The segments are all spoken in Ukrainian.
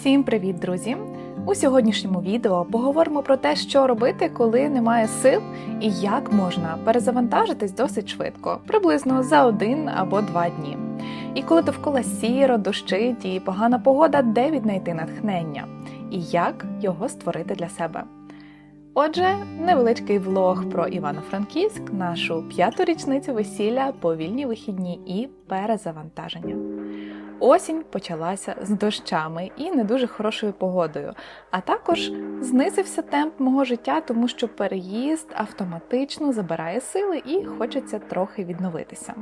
Всім привіт, друзі! У сьогоднішньому відео поговоримо про те, що робити, коли немає сил, і як можна перезавантажитись досить швидко, приблизно за один або два дні. І коли довкола сіро, дощить і погана погода, де віднайти натхнення, і як його створити для себе. Отже, невеличкий влог про Івано-Франківськ, нашу п'яту річницю весілля, повільні вихідні і перезавантаження. Осінь почалася з дощами і не дуже хорошою погодою, а також знизився темп мого життя, тому що переїзд автоматично забирає сили і хочеться трохи відновитися.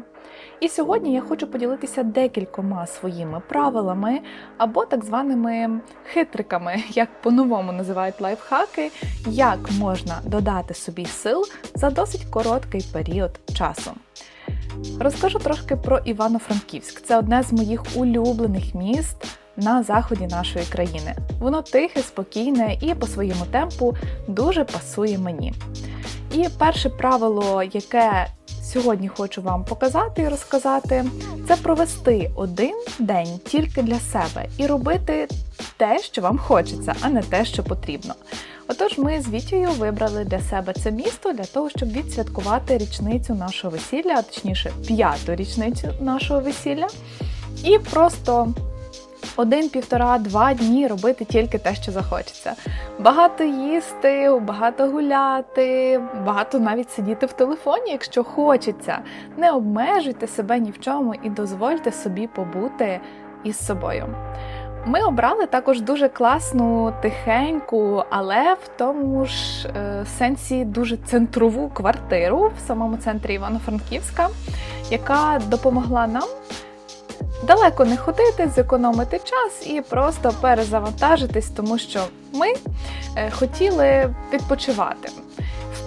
І сьогодні я хочу поділитися декількома своїми правилами або так званими хитриками, як по-новому називають лайфхаки, як можна додати собі сил за досить короткий період часу. Розкажу трошки про Івано-Франківськ. Це одне з моїх улюблених міст на заході нашої країни. Воно тихе, спокійне і по своєму темпу дуже пасує мені. І перше правило, яке сьогодні хочу вам показати і розказати, це провести один день тільки для себе і робити те, що вам хочеться, а не те, що потрібно. Отож, ми з Вітєю вибрали для себе це місто для того, щоб відсвяткувати річницю нашого весілля, а точніше п'яту річницю нашого весілля, і просто один, півтора, два дні робити тільки те, що захочеться. Багато їсти, багато гуляти, багато навіть сидіти в телефоні, якщо хочеться. Не обмежуйте себе ні в чому і дозвольте собі побути із собою. Ми обрали також дуже класну, тихеньку, але в тому ж е, сенсі дуже центрову квартиру в самому центрі Івано-Франківська, яка допомогла нам далеко не ходити, зекономити час і просто перезавантажитись, тому що ми е, хотіли відпочивати.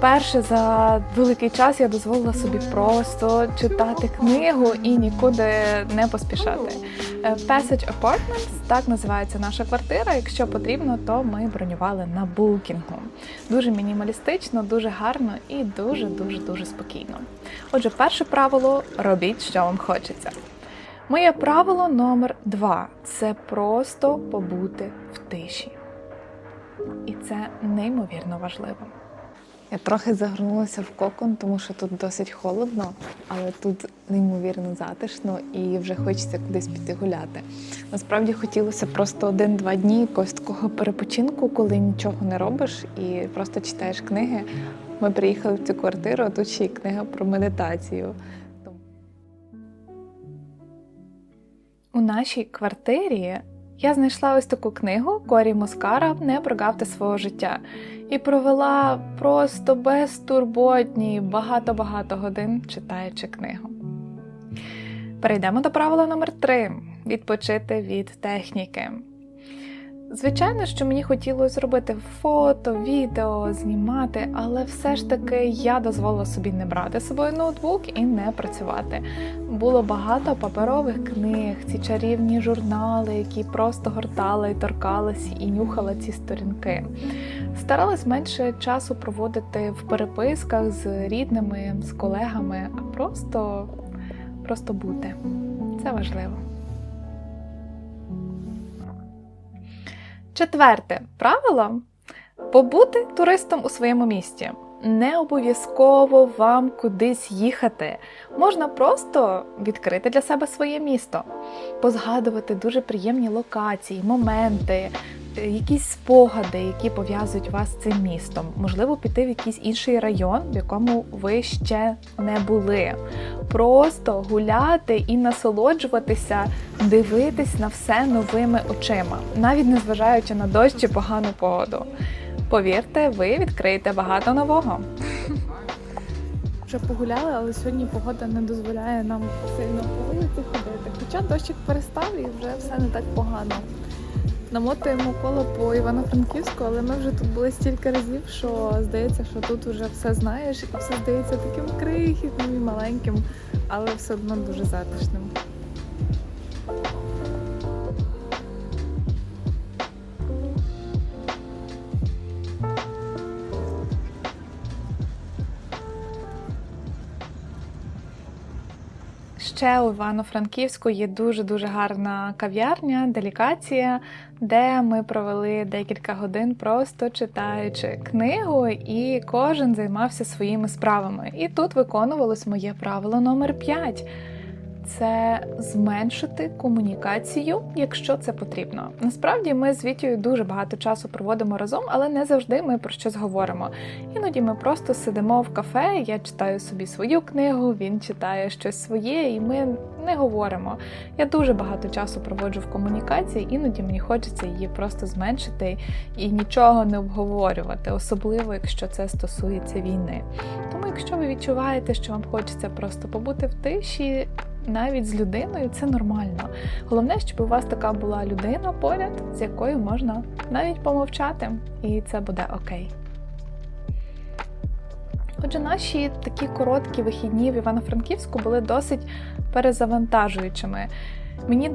Вперше за великий час я дозволила собі просто читати книгу і нікуди не поспішати. Е, Passage Apartments, так називається наша квартира. Якщо потрібно, то ми бронювали на букінгу. Дуже мінімалістично, дуже гарно і дуже дуже дуже спокійно. Отже, перше правило робіть, що вам хочеться. Моє правило номер два це просто побути в тиші. І це неймовірно важливо. Я трохи загорнулася в кокон, тому що тут досить холодно, але тут неймовірно затишно і вже хочеться кудись піти гуляти. Насправді хотілося просто один-два дні якогось такого перепочинку, коли нічого не робиш і просто читаєш книги. Ми приїхали в цю квартиру, а тут ще й книга про медитацію. У нашій квартирі я знайшла ось таку книгу Корі Москара Не прогавте свого життя і провела просто безтурботні багато-багато годин читаючи книгу. Перейдемо до правила номер 3 відпочити від техніки. Звичайно, що мені хотілося зробити фото, відео, знімати, але все ж таки я дозволила собі не брати з собою ноутбук і не працювати. Було багато паперових книг, ці чарівні журнали, які просто гортала і торкалась і нюхала ці сторінки. Старалась менше часу проводити в переписках з рідними, з колегами, а просто, просто бути. Це важливо. Четверте правило побути туристом у своєму місті. Не обов'язково вам кудись їхати. Можна просто відкрити для себе своє місто, позгадувати дуже приємні локації, моменти, якісь спогади, які пов'язують вас з цим містом. Можливо, піти в якийсь інший район, в якому ви ще не були. Просто гуляти і насолоджуватися, дивитись на все новими очима, навіть незважаючи на дощ чи погану погоду. Повірте, ви відкриєте багато нового. Вже погуляли, але сьогодні погода не дозволяє нам сильно по вулиці ходити. Хоча дощик перестав і вже все не так погано. Намотуємо коло по Івано-Франківську, але ми вже тут були стільки разів, що здається, що тут вже все знаєш, і все здається таким крихітним і маленьким, але все одно дуже затишним. Ще у Івано-Франківську є дуже дуже гарна кав'ярня, делікація, де ми провели декілька годин просто читаючи книгу, і кожен займався своїми справами. І тут виконувалось моє правило номер 5 це зменшити комунікацію, якщо це потрібно. Насправді ми з Вітєю дуже багато часу проводимо разом, але не завжди ми про щось говоримо. Іноді ми просто сидимо в кафе, я читаю собі свою книгу, він читає щось своє, і ми не говоримо. Я дуже багато часу проводжу в комунікації, іноді мені хочеться її просто зменшити і нічого не обговорювати, особливо якщо це стосується війни. Тому, якщо ви відчуваєте, що вам хочеться просто побути в тиші, навіть з людиною, це нормально. Головне, щоб у вас така була людина поряд, з якою можна навіть помовчати, і це буде окей. Отже, наші такі короткі вихідні в Івано-Франківську були досить перезавантажуючими. Мені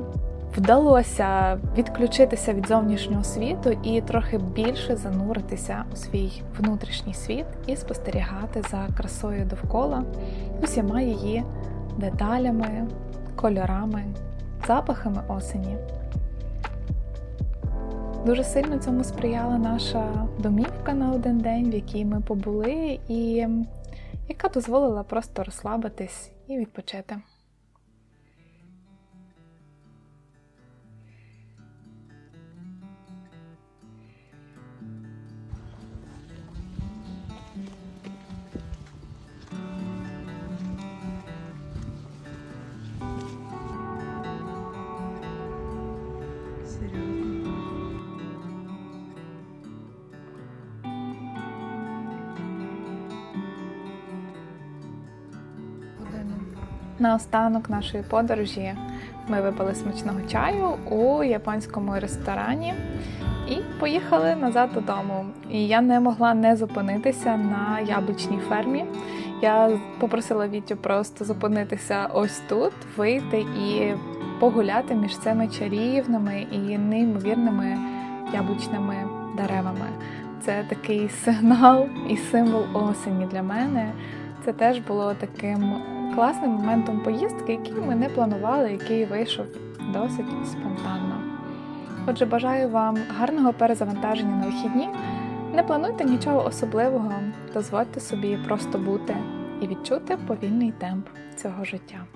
вдалося відключитися від зовнішнього світу і трохи більше зануритися у свій внутрішній світ і спостерігати за красою довкола, усіма її деталями, кольорами, запахами осені. Дуже сильно цьому сприяла наша домівка на один день, в якій ми побули, і яка дозволила просто розслабитись і відпочити. На останок нашої подорожі ми випили смачного чаю у японському ресторані і поїхали назад додому. І я не могла не зупинитися на яблучній фермі. Я попросила Вітю просто зупинитися ось тут, вийти і погуляти між цими чарівними і неймовірними яблучними деревами. Це такий сигнал і символ осені для мене. Це теж було таким класним моментом поїздки, який ми не планували, який вийшов досить спонтанно. Отже, бажаю вам гарного перезавантаження на вихідні. Не плануйте нічого особливого, дозвольте собі просто бути і відчути повільний темп цього життя.